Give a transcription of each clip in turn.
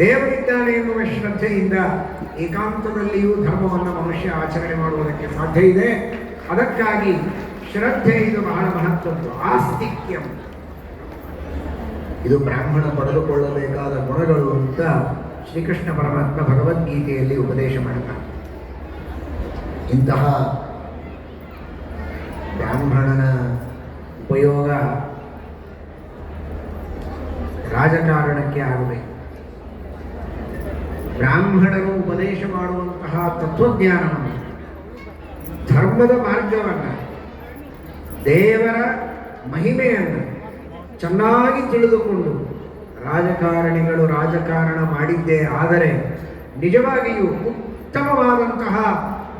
ದೇವರಿದ್ದಾನೆ ಎನ್ನುವ ಶ್ರದ್ಧೆಯಿಂದ ಏಕಾಂತದಲ್ಲಿಯೂ ಧರ್ಮವನ್ನು ಮನುಷ್ಯ ಆಚರಣೆ ಮಾಡುವುದಕ್ಕೆ ಸಾಧ್ಯ ಇದೆ. ಅದಕ್ಕಾಗಿ ಶ್ರದ್ಧೆ ಇದು ಬಹಳ ಮಹತ್ವದ್ದು. ಆಸ್ತಿಕ್ಯಂ. ಇದು ಬ್ರಾಹ್ಮಣ ಪಡೆದುಕೊಳ್ಳಬೇಕಾದ ಗುಣಗಳು ಅಂತ ಶ್ರೀಕೃಷ್ಣ ಪರಮಾತ್ಮ ಭಗವದ್ಗೀತೆಯಲ್ಲಿ ಉಪದೇಶ ಮಾಡ್ತಾನೆ ಇಂತಹ ಬ್ರಾಹ್ಮಣನ ಉಪಯೋಗ ರಾಜಕಾರಣಕ್ಕೆ ಆಗಬೇಕು. ಬ್ರಾಹ್ಮಣರು ಉಪದೇಶ ಮಾಡುವಂತಹ ತತ್ವಜ್ಞಾನವನ್ನು ಧರ್ಮದ ಮಾರ್ಗವನ್ನು, ದೇವರ ಮಹಿಮೆಯನ್ನು ಚೆನ್ನಾಗಿ ತಿಳಿದುಕೊಂಡು ರಾಜಕಾರಣಿಗಳು ರಾಜಕಾರಣ ಮಾಡಿದ್ದೇ ಆದರೆ ನಿಜವಾಗಿಯೂ ಉತ್ತಮವಾದಂತಹ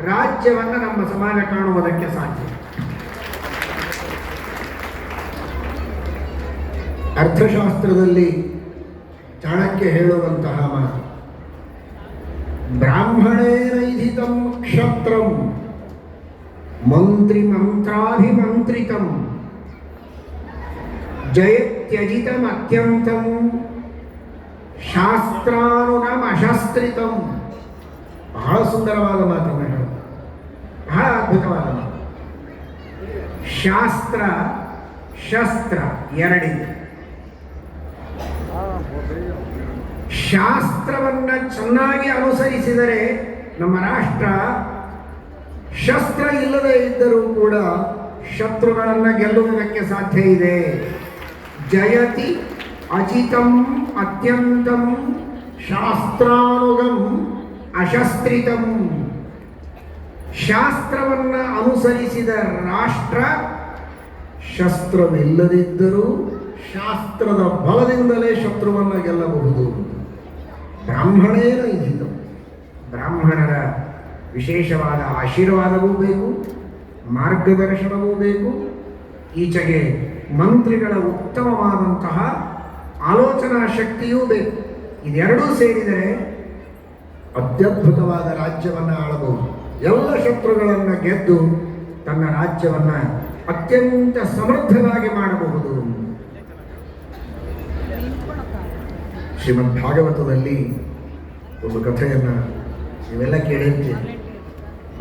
ರಾಜ್ಯವನ್ನು ನಮ್ಮ ಸಮಾಜ ಕಾಣುವುದಕ್ಕೆ ಸಾಧ್ಯ. ಅರ್ಥಶಾಸ್ತ್ರದಲ್ಲಿ ಚಾಣಕ್ಯ ಹೇಳುವಂತಹ ಮಾತು ಬ್ರಾಹ್ಮಣೇನೈಧಿತಂ ಕ್ಷತ್ರಂ ಮಂತ್ರಿ ಮಂತ್ರಾಭಿಮಂತ್ರಿತಂ ಜಯತ್ಯಜಿತಂ ಅತ್ಯಂತಂ ಶಾಸ್ತ್ರಾನುಗಮ ಅಶಾಸ್ತ್ರಿತಂ ಬಹಳ ಸುಂದರವಾದ ಮಾತನ್ನು ಹೇಳು ಬಹಳ ಅದ್ಭುತವಾದ ಮಾತು ಶಾಸ್ತ್ರ ಶಸ್ತ್ರ ಎರಡಿದೆ ಶಾಸ್ತ್ರವನ್ನ ಚೆನ್ನಾಗಿ ಅನುಸರಿಸಿದರೆ ನಮ್ಮ ರಾಷ್ಟ್ರ ಶಸ್ತ್ರ ಇಲ್ಲದೆ ಇದ್ದರೂ ಕೂಡ ಶತ್ರುಗಳನ್ನು ಗೆಲ್ಲುವುದಕ್ಕೆ ಸಾಧ್ಯ ಇದೆ. ಜಯತಿ ಅಜಿತಂ ಅತ್ಯಂತಂ ಶಾಸ್ತ್ರಾನುಗಂ ಅಶಸ್ತ್ರಿತಂ. ಶಾಸ್ತ್ರವನ್ನು ಅನುಸರಿಸಿದ ರಾಷ್ಟ್ರ ಶಸ್ತ್ರವಿಲ್ಲದಿದ್ದರೂ ಶಾಸ್ತ್ರದ ಬಲದಿಂದಲೇ ಶತ್ರುವನ್ನು ಗೆಲ್ಲಬಹುದು. ಬ್ರಾಹ್ಮಣೇನ ಇದ್ದಿತು ಬ್ರಾಹ್ಮಣರ ವಿಶೇಷವಾದ ಆಶೀರ್ವಾದವೂ ಬೇಕು, ಮಾರ್ಗದರ್ಶನವೂ ಬೇಕು. ಈಚೆಗೆ ಮಂತ್ರಿಗಳ ಉತ್ತಮವಾದಂತಹ ಆಲೋಚನಾ ಶಕ್ತಿಯೂ ಬೇಕು. ಇದೆರಡೂ ಸೇರಿದರೆ ಅತ್ಯದ್ಭುತವಾದ ರಾಜ್ಯವನ್ನು ಆಳಬಹುದು. ಎಲ್ಲ ಶತ್ರುಗಳನ್ನು ಗೆದ್ದು ತನ್ನ ರಾಜ್ಯವನ್ನು ಅತ್ಯಂತ ಸಮರ್ಥವಾಗಿ ಮಾಡಬಹುದು. ಶ್ರೀಮದ್ ಭಾಗವತದಲ್ಲಿ ಒಂದು ಕಥೆಯನ್ನು ನೀವೆಲ್ಲ ಕೇಳಿರ್ತೀರಿ.